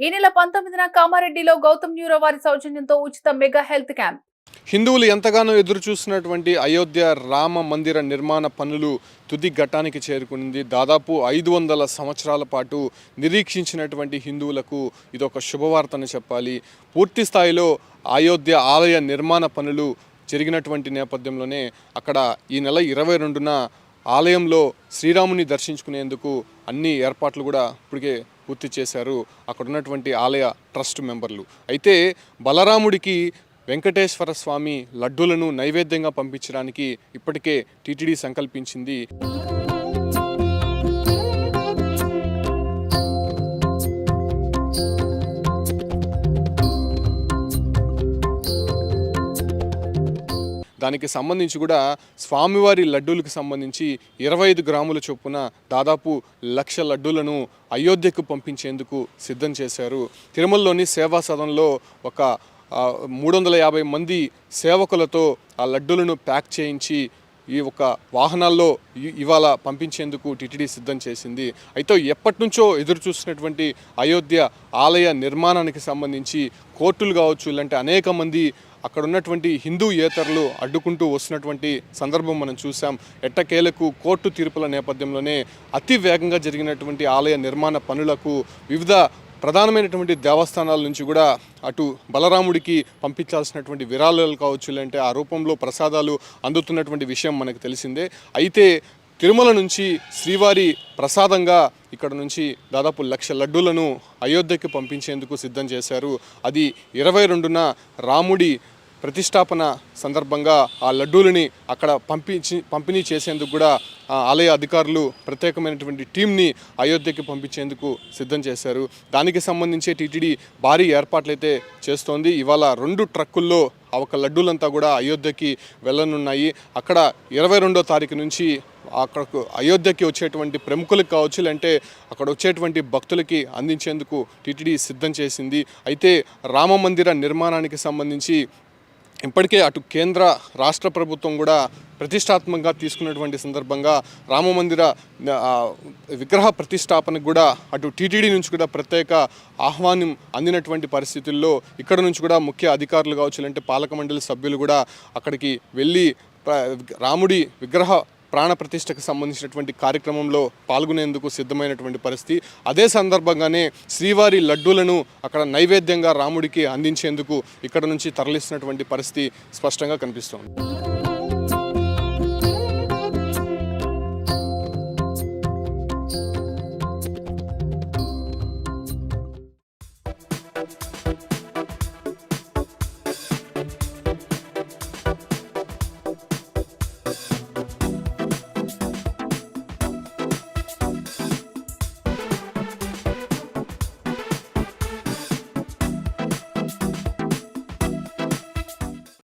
ఈ నెల పంతొమ్మిదిన కామారెడ్డిలో గౌతమ్ న్యూరో వారి సౌజన్యంతో ఉచిత మెగా హెల్త్ క్యాంప్. హిందువులు ఎంతగానో ఎదురు అయోధ్య రామ మందిర నిర్మాణ పనులు తుది ఘట్టానికి చేరుకుంది దాదాపు ఐదు వందల సంవత్సరాల పాటు నిరీక్షించినటువంటి హిందువులకు ఇదొక శుభవార్తని చెప్పాలి. పూర్తి స్థాయిలో అయోధ్య ఆలయ నిర్మాణ పనులు జరిగినటువంటి నేపథ్యంలోనే అక్కడ ఈ నెల ఇరవై రెండున ఆలయంలో శ్రీరాముని దర్శించుకునేందుకు అన్ని ఏర్పాట్లు కూడా ఇప్పటికే పూర్తి చేశారు. అక్కడ ఉన్నటువంటి ఆలయ ట్రస్ట్ మెంబర్లు. అయితే బలరాముడికి వెంకటేశ్వర స్వామి లడ్డూలను నైవేద్యంగా పంపించడానికి ఇప్పటికే టీటీడీ సంకల్పించింది. దానికి సంబంధించి కూడా స్వామివారి లడ్డూలకు సంబంధించి ఇరవై ఐదు గ్రాముల చొప్పున దాదాపు లక్ష లడ్డూలను అయోధ్యకు పంపించేందుకు సిద్ధం చేశారు. తిరుమలలోని సేవా సదనంలో ఒక మూడు వందల యాభై మంది సేవకులతో ఆ లడ్డూలను ప్యాక్ చేయించి ఈ ఒక వాహనాల్లో ఇ- ఇవాళ పంపించేందుకు టిటిడి సిద్ధం చేసింది. అయితే ఎప్పటి నుంచో ఎదురు అయోధ్య ఆలయ నిర్మాణానికి సంబంధించి కోర్టులు కావచ్చు ఇలాంటి అనేక మంది అక్కడ ఉన్నటువంటి హిందూ ఏతరులు అడ్డుకుంటూ వస్తున్నటువంటి సందర్భం మనం చూసాం ఎట్టకేలకు కోర్టు తీర్పుల నేపథ్యంలోనే అతి వేగంగా జరిగినటువంటి ఆలయ నిర్మాణ పనులకు వివిధ ప్రధానమైనటువంటి దేవస్థానాల నుంచి కూడా అటు బలరాముడికి పంపించాల్సినటువంటి విరాళాలు కావచ్చు లేదంటే ఆ రూపంలో ప్రసాదాలు అందుతున్నటువంటి విషయం మనకు తెలిసిందే. అయితే తిరుమల నుంచి శ్రీవారి ప్రసాదంగా ఇక్కడ నుంచి దాదాపు లక్ష లడ్డూలను అయోధ్యకి పంపించేందుకు సిద్ధం చేశారు. అది ఇరవై రెండున రాముడి ప్రతిష్టాపన సందర్భంగా ఆ లడ్డూలని అక్కడ పంపించి పంపిణీ చేసేందుకు కూడా ఆ ఆలయ అధికారులు ప్రత్యేకమైనటువంటి టీంని అయోధ్యకి పంపించేందుకు సిద్ధం చేశారు. దానికి సంబంధించి టీటీడీ భారీ ఏర్పాట్లయితే చేస్తోంది. ఇవాళ రెండు ట్రక్కుల్లో ఆ ఒక లడ్డూలంతా కూడా అయోధ్యకి వెళ్ళనున్నాయి. అక్కడ ఇరవై రెండో తారీఖు నుంచి అక్కడకు అయోధ్యకి వచ్చేటువంటి ప్రముఖులకు కావచ్చు లేదంటే అక్కడ వచ్చేటువంటి భక్తులకి అందించేందుకు టీటీడీ సిద్ధం చేసింది. అయితే రామ మందిర నిర్మాణానికి సంబంధించి ఇప్పటికే అటు కేంద్ర రాష్ట్ర ప్రభుత్వం కూడా ప్రతిష్టాత్మకంగా తీసుకున్నటువంటి సందర్భంగా రామ మందిర విగ్రహ ప్రతిష్టాపనకు కూడా అటు టీటీడీ నుంచి కూడా ప్రత్యేక ఆహ్వానం అందినటువంటి పరిస్థితుల్లో ఇక్కడ నుంచి కూడా ముఖ్య అధికారులు కావచ్చు లేదంటే పాలక మండలి సభ్యులు కూడా అక్కడికి వెళ్ళి రాముడి విగ్రహ ప్రాణ ప్రతిష్టకు సంబంధించినటువంటి కార్యక్రమంలో పాల్గొనేందుకు సిద్ధమైనటువంటి పరిస్థితి. అదే సందర్భంగానే శ్రీవారి లడ్డూలను అక్కడ నైవేద్యంగా రాముడికి అందించేందుకు ఇక్కడ నుంచి తరలిస్తున్నటువంటి పరిస్థితి స్పష్టంగా కనిపిస్తోంది.